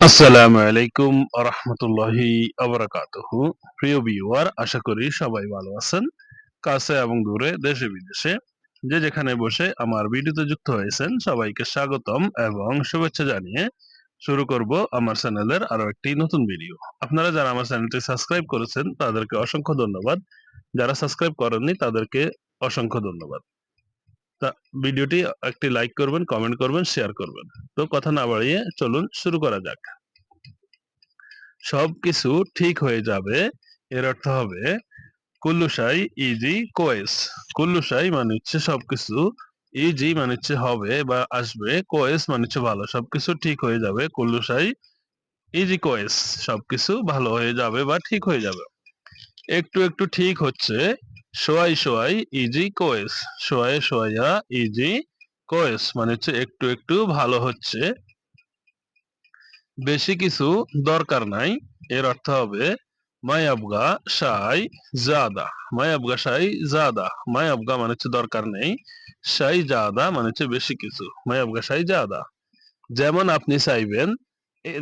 আসসালামু আলাইকুম রহমতুল্লাহি আবরাকাতুহু প্রিয় ভিউয়ার, আশা করি সবাই ভালো আছেন, কাছে এবং দূরে, দেশে বিদেশে। যে যেখানে বসে আমার ভিডিওতে যুক্ত হয়েছেন, সবাইকে স্বাগতম এবং শুভেচ্ছা জানিয়ে শুরু করব আমার চ্যানেলের আরও একটি নতুন ভিডিও। আপনারা যারা আমার চ্যানেলটি সাবস্ক্রাইব করেছেন, তাদেরকে অসংখ্য ধন্যবাদ। যারা সাবস্ক্রাইব করেননি, তাদেরকে অসংখ্য ধন্যবাদ। তা ভিডিওটি একটি লাইক করবেন কমেন্ট করবেন শেয়ার করবেন। তো কথা না বাড়িয়ে চলুন শুরু করা যাক। সবকিছু ঠিক হয়ে যাবে, এর অর্থ হবে কুল্লুসাই ইজি কোয়েস। কুল্লুসাই মানে হচ্ছে সবকিছু ইজি মানে হচ্ছে হবে বা আসবে, কোয়েস মানে হচ্ছে ভালো, সবকিছু ঠিক হয়ে যাবে কুল্লুসাই ইজি কোয়েস। সবকিছু ভালো হয়ে যাবে বা ঠিক হয়ে যাবে। একটু একটু ঠিক হচ্ছে সোয়াই সোয়াই ইজি কোয়েস সোয়াই সোয়াইয়া ইজি কোয়েস মানে হচ্ছে একটু একটু ভালো হচ্ছে। বেশি কিছু দরকার নাই, এর অর্থ হবে মাই আবগা সাই জাদা। মাই আবগা সাই জাদা। মাই আবগা মানে হচ্ছে দরকার নেই। সাই জাদা মানে হচ্ছে বেশি কিছু। মাই আবগা সাই জাদা। যেমন আপনি চাইবেন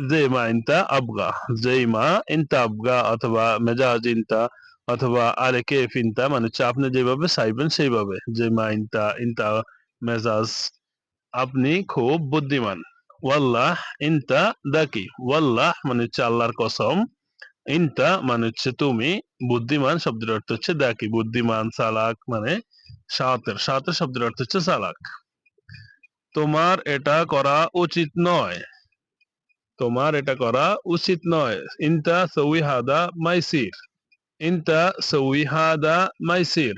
যে মা ইনতা আবগা, যেই মা ইনতা আবগা অথবা মেজাজ ইনতা অথবা আরে কেফ ইনতা মানে হচ্ছে আপনি যেভাবে চাইবেন সেইভাবে, যে মা ইনতা ইনতা মেজাজ, আপনি খুব বুদ্ধিমান। ওয়াল্লাহ, ইনতা, দাকি। ওয়াল্লাহ মানে হচ্ছে আল্লাহর কসম, ইনতা মানে হচ্ছে তুমি বুদ্ধিমান, শব্দের অর্থ হচ্ছে দাকি। বুদ্ধিমান, চালাক মানে সাতের সাতের শব্দের অর্থ হচ্ছে চালাক। তোমার এটা করা উচিত নয়। তোমার এটা করা উচিত নয়। ইনতা সউই হাদা মাইসির। ইনতা সউই হাদা মাইসির।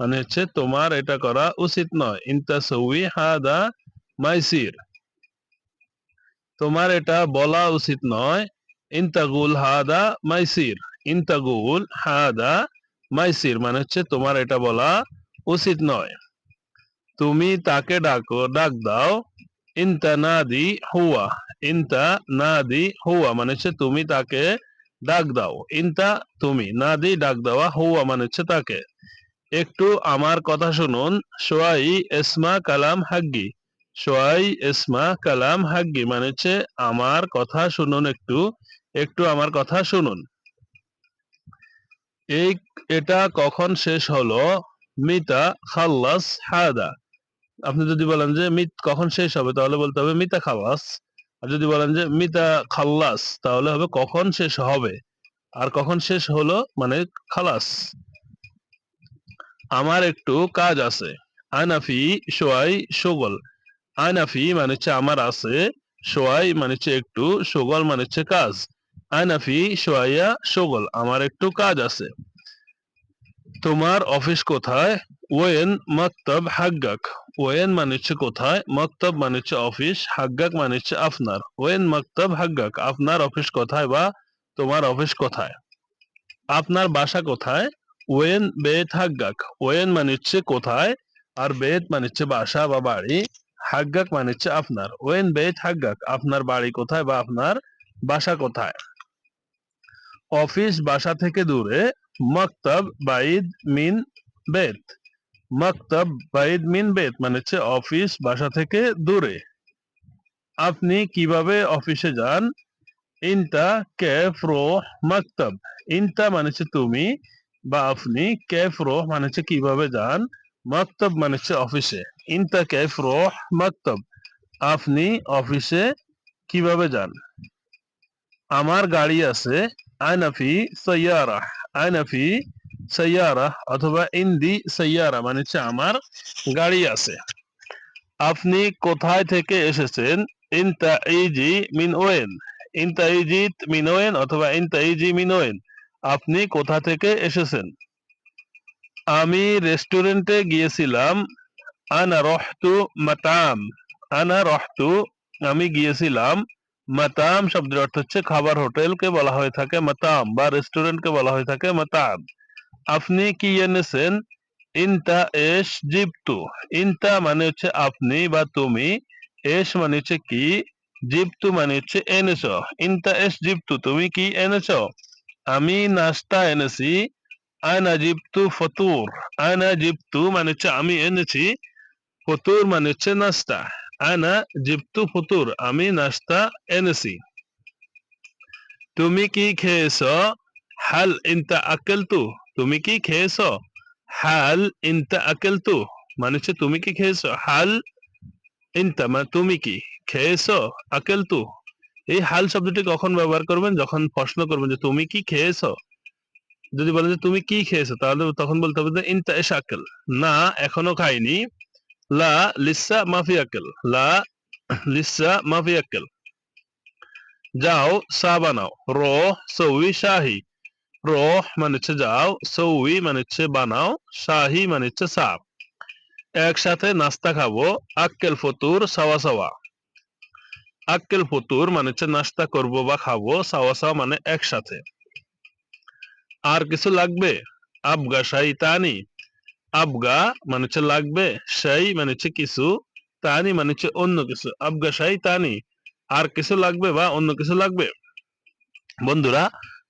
মানে হচ্ছে তোমার এটা করা উচিত নয়। সউই হাদা মাইসির। তোমার এটা বলা উচিত নয় ইনতাগুল হাদা মাইসির। ইনতাগুল হাদা মাইসির মানে হচ্ছে তোমার এটা বলা উচিত নয়। তুমি তাকে ডাকো, ডাক দাও ইন্তা ইনতা নাদি হুয়া, ইনতা নাদি হুয়া মানে হচ্ছে তুমি তাকে ডাক দাও। ইনতা তুমি। নাদি ডাক দেওয়া হুয়া মানে হচ্ছে তাকে। একটু আমার কথা শুনুন। সোয়াই এসমা কালাম হাগ্গি। সোয়াই এসমা কালাম হাগ্গি মানে হচ্ছে আমার কথা শুনুন একটু। একটু আমার কথা শুনুন। এই, এটা কখন শেষ হলো? মিতা খাল্লাস হাদা। আপনি যদি বলেন যে মিত কখন শেষ হবে, তাহলে বলতে হবে মিতা খালাস। আর যদি বলেন যে মিতা খাল্লাস তাহলে হবে কখন শেষ হবে? আর কখন শেষ হলো? মানে খালাস। আমার একটু কাজ আছে। আনাফি সোয়াই সুগল। আনাফি মানে হচ্ছে আমার আছে, সোয়াই মানে হচ্ছে একটু, সুগল মানে হচ্ছে কাজ। আনাফি সোয়াইয়া সুগল, আমার একটু কাজ আছে। তোমার অফিস কোথায়? ওয়েন মক্তব হাগ্গাক। ওয়েন মানে হচ্ছে কোথায়? মক্তব মানে হচ্ছে অফিস, হাগ্গাক মানে হচ্ছে আপনার। ওয়েন মক্তব হাগ্গাক, আপনার অফিস কোথায় বা তোমার অফিস কোথায়? আপনার বাসা কোথায়? ওয়েন বেত হাগ্গাক। ওয়েন মানে হচ্ছে কোথায়? আর বেত মানে হচ্ছে বাসা বা বাড়ি। হাগ্গাক মানে হচ্ছে আপনার। ওয়েন বেত হাগ্গাক, আপনার বাড়ি কোথায় বা আপনার বাসা কোথায়? অফিস বাসা থেকে দূরে মক্তব বাইদ মিন বেত। মক্তব বাইদ মিন বেত মানে হচ্ছে অফিস বাসা থেকে দূরে। আপনি কীভাবে অফিসে যান? ইনতা কেফ রোহ মক্তব। ইনতা মানে হচ্ছে তুমি বা আপনি। কেফ রোহ মানে হচ্ছে কীভাবে যান? মক্তব মানে হচ্ছে অফিসে। ইনতা কেফ রোহ মক্তব। আপনি অফিসে কীভাবে যান? আমার গাড়ি আছে। আনাফি সৈয়ারা আনাফি সৈয়ারা অথবা ইন্দি সৈয়ারা মানে হচ্ছে আমার গাড়ি আছে। আপনি কোথায় থেকে এসেছেন? ইনতা ইজি মিন ওয়েন ইনতা ইজিত মিন ওয়েন অথবা ইনতা ইজি মিন ওয়েন আপনি কোথা থেকে এসেছেন? আমি রেস্টুরেন্টে গিয়েছিলাম। আনা রহতু মাতাম। আনা রহতু, আমি গিয়েছিলাম। মাতাম শব্দের অর্থ হচ্ছে খাবার হোটেলকে বলা হয়ে থাকে মাতাম বা রেস্টুরেন্টকে বলা হয়ে থাকে মাতাম। আপনি কি এনেছেন? ইনতা এস জিপ্তু ইনতা মানে হচ্ছে আপনি বা তুমি। এস মানে হচ্ছে কি? জিপ্তু মানে হচ্ছে এনেছো। ইনতা এস জিপ্তু তুমি কি এনেছ? আমি নাস্তা এনেছি। আনা জিপ্তু ফতুর। আনা জিপ্তু মানে হচ্ছে আমি এনেছি। ফতুর মানে হচ্ছে নাস্তা। আনা জিপ্তু ফতুর, আমি নাস্তা এনেছি। তুমি কি খেয়েছ? হাল ইনতা আকেলতু তুমি কি খেয়েছো? হাল ইনতা আকেলতু। মানে হচ্ছে তুমি কি খেয়েছো? হাল ইনতা মানে তুমি কি খেয়েছো? আকেলতু। এই হাল শব্দটি কখন ব্যবহার করবেন? যখন প্রশ্ন করবেন যে তুমি কি খেয়েছো? যদি বলেন যে তুমি কি খেয়েছো, তাহলে তখন বলতে হবে যে ইনতা এস আকেল। না, এখনও খাইনি। লা লিসা মাফি আকেল। লা লিসা মাফি আকেল। যাও, চা বানাও। র সৌই শাহি। রোহ মানে হচ্ছে যাও, সৌই মানে হচ্ছে বানাও, শাহি মানে হচ্ছে চা একসাথে নাস্তা খাব, আক্কেল ফতুর সাওয়া সাওয়া। আক্কেল ফতুর মানে হচ্ছে নাস্তা করব বা খাব, সাওয়া সাওয়া মানে একসাথে। আর কিছু লাগবে? আবগা শাহি তানি আবগা মানে হচ্ছে লাগবে, শাই মানে হচ্ছে কিছু, তানি মানে হচ্ছে অন্য কিছু। আবগা শাহি তানি আর কিছু লাগবে বা অন্য কিছু লাগবে? বন্ধুরা